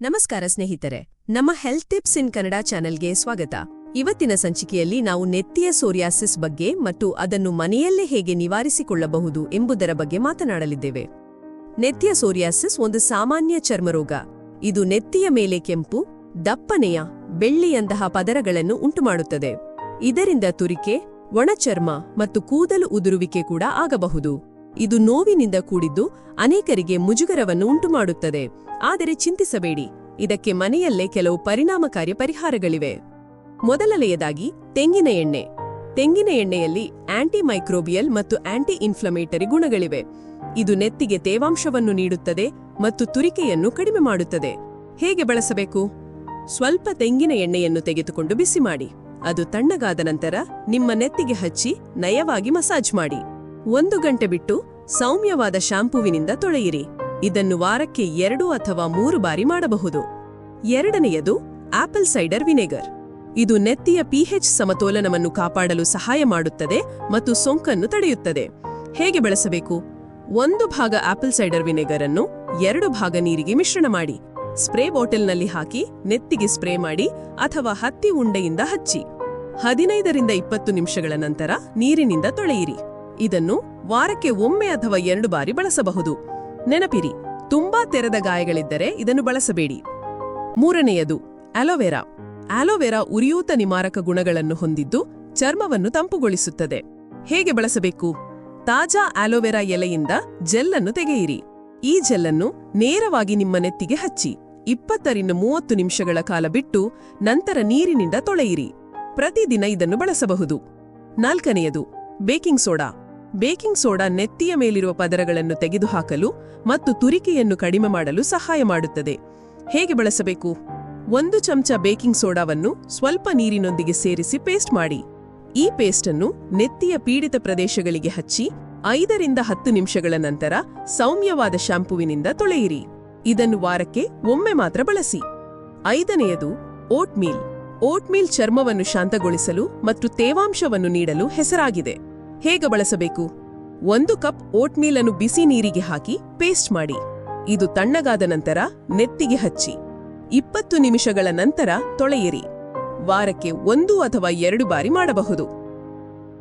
ನಮಸ್ಕಾರ ಸ್ನೇಹಿತರೆ, ನಮ್ಮ ಹೆಲ್ತ್ ಟಿಪ್ಸ್ ಇನ್ ಕನ್ನಡ ಚಾನೆಲ್ಗೆ ಸ್ವಾಗತ. ಇವತ್ತಿನ ಸಂಚಿಕೆಯಲ್ಲಿ ನಾವು ನೆತ್ತಿಯ ಸೋರಿಯಾಸಿಸ್ ಬಗ್ಗೆ ಮತ್ತು ಅದನ್ನು ಮನೆಯಲ್ಲೇ ಹೇಗೆ ನಿವಾರಿಸಿಕೊಳ್ಳಬಹುದು ಎಂಬುದರ ಬಗ್ಗೆ ಮಾತನಾಡಲಿದ್ದೇವೆ. ನೆತ್ತಿಯ ಸೋರಿಯಾಸಿಸ್ ಒಂದು ಸಾಮಾನ್ಯ ಚರ್ಮರೋಗ. ಇದು ನೆತ್ತಿಯ ಮೇಲೆ ಕೆಂಪು, ದಪ್ಪನೆಯ, ಬೆಳ್ಳಿಯಂತಹ ಪದರಗಳನ್ನು ಉಂಟುಮಾಡುತ್ತದೆ. ಇದರಿಂದ ತುರಿಕೆ ಒಣಚರ್ಮ ಮತ್ತು ಕೂದಲು ಉದುರುವಿಕೆ ಕೂಡ ಆಗಬಹುದು. ಇದು ನೋವಿನಿಂದ ಕೂಡಿದ್ದು ಅನೇಕರಿಗೆ ಮುಜುಗರವನ್ನು ಉಂಟುಮಾಡುತ್ತದೆ. ಆದರೆ ಚಿಂತಿಸಬೇಡಿ. ಇದಕ್ಕೆ ಮನೆಯಲ್ಲೇ ಕೆಲವು ಪರಿಣಾಮಕಾರಿ ಪರಿಹಾರಗಳಿವೆ. ಮೊದಲನೆಯದಾಗಿ ತೆಂಗಿನ ಎಣ್ಣೆ. ತೆಂಗಿನ ಎಣ್ಣೆಯಲ್ಲಿ ಆಂಟಿ ಮೈಕ್ರೋಬಿಯಲ್ ಮತ್ತು ಆಂಟಿ ಇನ್ಫ್ಲಮೇಟರಿ ಗುಣಗಳಿವೆ. ಇದು ನೆತ್ತಿಗೆ ತೇವಾಂಶವನ್ನು ನೀಡುತ್ತದೆ ಮತ್ತು ತುರಿಕೆಯನ್ನು ಕಡಿಮೆ ಮಾಡುತ್ತದೆ. ಹೇಗೆ ಬಳಸಬೇಕು? ಸ್ವಲ್ಪ ತೆಂಗಿನ ಎಣ್ಣೆಯನ್ನು ತೆಗೆದುಕೊಂಡು ಬಿಸಿ ಮಾಡಿ. ಅದು ತಣ್ಣಗಾದ ನಂತರ ನಿಮ್ಮ ನೆತ್ತಿಗೆ ಹಚ್ಚಿ ನಯವಾಗಿ ಮಸಾಜ್ ಮಾಡಿ. ಒಂದು ಗಂಟೆ ಬಿಟ್ಟು ಸೌಮ್ಯವಾದ ಶಾಂಪೂವಿನಿಂದ ತೊಳೆಯಿರಿ. ಇದನ್ನು ವಾರಕ್ಕೆ ಎರಡು ಅಥವಾ ಮೂರು ಬಾರಿ ಮಾಡಬಹುದು. ಎರಡನೆಯದು ಆಪಲ್ ಸೈಡರ್ ವಿನೆಗರ್. ಇದು ನೆತ್ತಿಯ ಪಿಹೆಚ್ ಸಮತೋಲನವನ್ನು ಕಾಪಾಡಲು ಸಹಾಯ ಮಾಡುತ್ತದೆ ಮತ್ತು ಸೋಂಕನ್ನು ತಡೆಯುತ್ತದೆ. ಹೇಗೆ ಬಳಸಬೇಕು? ಒಂದು ಭಾಗ ಆಪಲ್ ಸೈಡರ್ ವಿನೆಗರ್ ಅನ್ನು ಎರಡು ಭಾಗ ನೀರಿಗೆ ಮಿಶ್ರಣ ಮಾಡಿ. ಸ್ಪ್ರೇ ಬಾಟಲ್ನಲ್ಲಿ ಹಾಕಿ ನೆತ್ತಿಗೆ ಸ್ಪ್ರೇ ಮಾಡಿ ಅಥವಾ ಹತ್ತಿ ಉಂಡೆಯಿಂದ ಹಚ್ಚಿ. ಹದಿನೈದರಿಂದ ಇಪ್ಪತ್ತು ನಿಮಿಷಗಳ ನಂತರ ನೀರಿನಿಂದ ತೊಳೆಯಿರಿ. ಇದನ್ನು ವಾರಕ್ಕೆ ಒಮ್ಮೆ ಅಥವಾ ಎರಡು ಬಾರಿ ಬಳಸಬಹುದು. ನೆನಪಿರಿ, ತುಂಬಾ ತೆರೆದ ಗಾಯಗಳಿದ್ದರೆ ಇದನ್ನು ಬಳಸಬೇಡಿ. ಮೂರನೆಯದು ಅಲೋವೆರಾ ಆಲೋವೆರಾ ಉರಿಯೂತ ನಿಮಾರಕ ಗುಣಗಳನ್ನು ಹೊಂದಿದ್ದು ಚರ್ಮವನ್ನು ತಂಪುಗೊಳಿಸುತ್ತದೆ. ಹೇಗೆ ಬಳಸಬೇಕು? ತಾಜಾ ಆಲೋವೆರಾ ಎಲೆಯಿಂದ ಜೆಲ್ಲನ್ನು ತೆಗೆಯಿರಿ. ಈ ಜೆಲ್ಲನ್ನು ನೇರವಾಗಿ ನಿಮ್ಮ ನೆತ್ತಿಗೆ ಹಚ್ಚಿ, ಇಪ್ಪತ್ತರಿಂದ ಮೂವತ್ತು ನಿಮಿಷಗಳ ಕಾಲ ಬಿಟ್ಟು ನಂತರ ನೀರಿನಿಂದ ತೊಳೆಯಿರಿ. ಪ್ರತಿದಿನ ಇದನ್ನು ಬಳಸಬಹುದು. ನಾಲ್ಕನೆಯದು, ಬೇಕಿಂಗ್ ಸೋಡಾ. ಬೇಕಿಂಗ್ ಸೋಡಾ ನೆತ್ತಿಯ ಮೇಲಿರುವ ಪದರಗಳನ್ನು ತೆಗೆದುಹಾಕಲು ಮತ್ತು ತುರಿಕೆಯನ್ನು ಕಡಿಮೆ ಮಾಡಲು ಸಹಾಯ ಮಾಡುತ್ತದೆ. ಹೇಗೆ ಬಳಸಬೇಕು? ಒಂದು ಚಮಚ ಬೇಕಿಂಗ್ ಸೋಡಾವನ್ನು ಸ್ವಲ್ಪ ನೀರಿನೊಂದಿಗೆ ಸೇರಿಸಿ ಪೇಸ್ಟ್ ಮಾಡಿ. ಈ ಪೇಸ್ಟನ್ನು ನೆತ್ತಿಯ ಪೀಡಿತ ಪ್ರದೇಶಗಳಿಗೆ ಹಚ್ಚಿ ಐದರಿಂದ ಹತ್ತು ನಿಮಿಷಗಳ ನಂತರ ಸೌಮ್ಯವಾದ ಶಾಂಪುವಿನಿಂದ ತೊಳೆಯಿರಿ. ಇದನ್ನು ವಾರಕ್ಕೆ ಒಮ್ಮೆ ಮಾತ್ರ ಬಳಸಿ. ಐದನೆಯದು, ಓಟ್ಮೀಲ್. ಓಟ್ಮೀಲ್ ಚರ್ಮವನ್ನು ಶಾಂತಗೊಳಿಸಲು ಮತ್ತು ತೇವಾಂಶವನ್ನು ನೀಡಲು ಹೆಸರಾಗಿದೆ. ಹೇಗೆ ಬಳಸಬೇಕು? ಒಂದು ಕಪ್ ಓಟ್ಮೀಲ್ ಅನ್ನು ಬಿಸಿ ನೀರಿಗೆ ಹಾಕಿ ಪೇಸ್ಟ್ ಮಾಡಿ. ಇದು ತಣ್ಣಗಾದ ನಂತರ ನೆತ್ತಿಗೆ ಹಚ್ಚಿ. ಇಪ್ಪತ್ತು ನಿಮಿಷಗಳ ನಂತರ ತೊಳೆಯಿರಿ. ವಾರಕ್ಕೆ ಒಂದು ಅಥವಾ ಎರಡು ಬಾರಿ ಮಾಡಬಹುದು.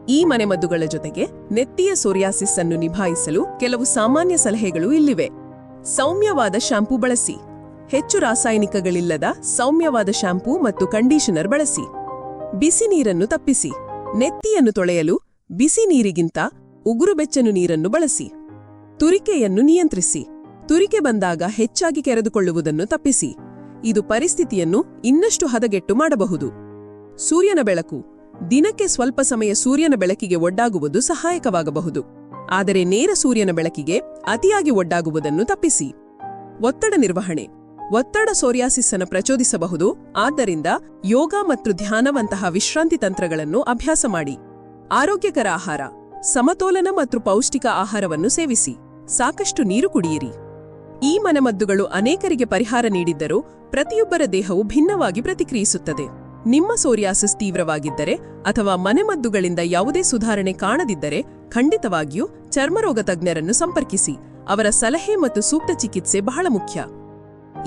ಈ ಮನೆಮದ್ದುಗಳ ಜೊತೆಗೆ ನೆತ್ತಿಯ ಸೋರಿಯಾಸಿಸ್ ಅನ್ನು ನಿಭಾಯಿಸಲು ಕೆಲವು ಸಾಮಾನ್ಯ ಸಲಹೆಗಳು ಇಲ್ಲಿವೆ. ಸೌಮ್ಯವಾದ ಶಾಂಪೂ ಬಳಸಿ. ಹೆಚ್ಚು ರಾಸಾಯನಿಕಗಳಿಲ್ಲದ ಸೌಮ್ಯವಾದ ಶಾಂಪೂ ಮತ್ತು ಕಂಡೀಷನರ್ ಬಳಸಿ. ಬಿಸಿ ನೀರನ್ನು ತಪ್ಪಿಸಿ. ನೆತ್ತಿಯನ್ನು ತೊಳೆಯಲು ಬಿಸಿ ನೀರಿಗಿಂತ ಉಗುರು ಬೆಚ್ಚನು ನೀರನ್ನು ಬಳಸಿ. ತುರಿಕೆಯನ್ನು ನಿಯಂತ್ರಿಸಿ. ತುರಿಕೆ ಬಂದಾಗ ಹೆಚ್ಚಾಗಿ ಕೆರೆದುಕೊಳ್ಳುವುದನ್ನು ತಪ್ಪಿಸಿ. ಇದು ಪರಿಸ್ಥಿತಿಯನ್ನು ಇನ್ನಷ್ಟು ಹದಗೆಟ್ಟು ಮಾಡಬಹುದು. ಸೂರ್ಯನ ಬೆಳಕು ದಿನಕ್ಕೆ ಸ್ವಲ್ಪ ಸಮಯ ಸೂರ್ಯನ ಬೆಳಕಿಗೆ ಒಡ್ಡಾಗುವುದು ಸಹಾಯಕವಾಗಬಹುದು. ಆದರೆ ನೇರ ಸೂರ್ಯನ ಬೆಳಕಿಗೆ ಅತಿಯಾಗಿ ಒಡ್ಡಾಗುವುದನ್ನು ತಪ್ಪಿಸಿ. ಒತ್ತಡ ನಿರ್ವಹಣೆ ಒತ್ತಡ ಸೋರಿಯಾಸಿಸ್ ಅನ್ನು ಪ್ರಚೋದಿಸಬಹುದು. ಆದ್ದರಿಂದ ಯೋಗ ಮತ್ತು ಧ್ಯಾನವಂತಹ ವಿಶ್ರಾಂತಿ ತಂತ್ರಗಳನ್ನು ಅಭ್ಯಾಸ ಮಾಡಿ. ಆರೋಗ್ಯಕರ ಆಹಾರ, ಸಮತೋಲನ ಮತ್ತು ಪೌಷ್ಟಿಕ ಆಹಾರವನ್ನು ಸೇವಿಸಿ. ಸಾಕಷ್ಟು ನೀರು ಕುಡಿಯಿರಿ. ಈ ಮನೆಮದ್ದುಗಳು ಅನೇಕರಿಗೆ ಪರಿಹಾರ ನೀಡಿದ್ದರೂ ಪ್ರತಿಯೊಬ್ಬರ ದೇಹವು ಭಿನ್ನವಾಗಿ ಪ್ರತಿಕ್ರಿಯಿಸುತ್ತದೆ. ನಿಮ್ಮ ಸೋರಿಯಾಸಿಸ್ ತೀವ್ರವಾಗಿದ್ದರೆ ಅಥವಾ ಮನೆಮದ್ದುಗಳಿಂದ ಯಾವುದೇ ಸುಧಾರಣೆ ಕಾಣದಿದ್ದರೆ ಖಂಡಿತವಾಗಿಯೂ ಚರ್ಮರೋಗ ತಜ್ಞರನ್ನು ಸಂಪರ್ಕಿಸಿ. ಅವರ ಸಲಹೆ ಮತ್ತು ಸೂಕ್ತ ಚಿಕಿತ್ಸೆ ಬಹಳ ಮುಖ್ಯ.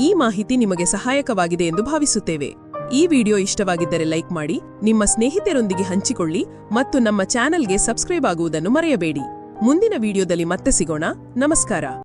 ಈ ಮಾಹಿತಿ ನಿಮಗೆ ಸಹಾಯಕವಾಗಿದೆ ಎಂದು ಭಾವಿಸುತ್ತೇವೆ. ಈ ವಿಡಿಯೋ ಇಷ್ಟವಾಗಿದ್ದರೆ ಲೈಕ್ ಮಾಡಿ, ನಿಮ್ಮ ಸ್ನೇಹಿತರೊಂದಿಗೆ ಹಂಚಿಕೊಳ್ಳಿ ಮತ್ತು ನಮ್ಮ ಚಾನೆಲ್ಗೆ ಸಬ್ಸ್ಕ್ರೈಬ್ ಆಗುವುದನ್ನು ಮರೆಯಬೇಡಿ. ಮುಂದಿನ ವಿಡಿಯೋದಲ್ಲಿ ಮತ್ತೆ ಸಿಗೋಣ. ನಮಸ್ಕಾರ.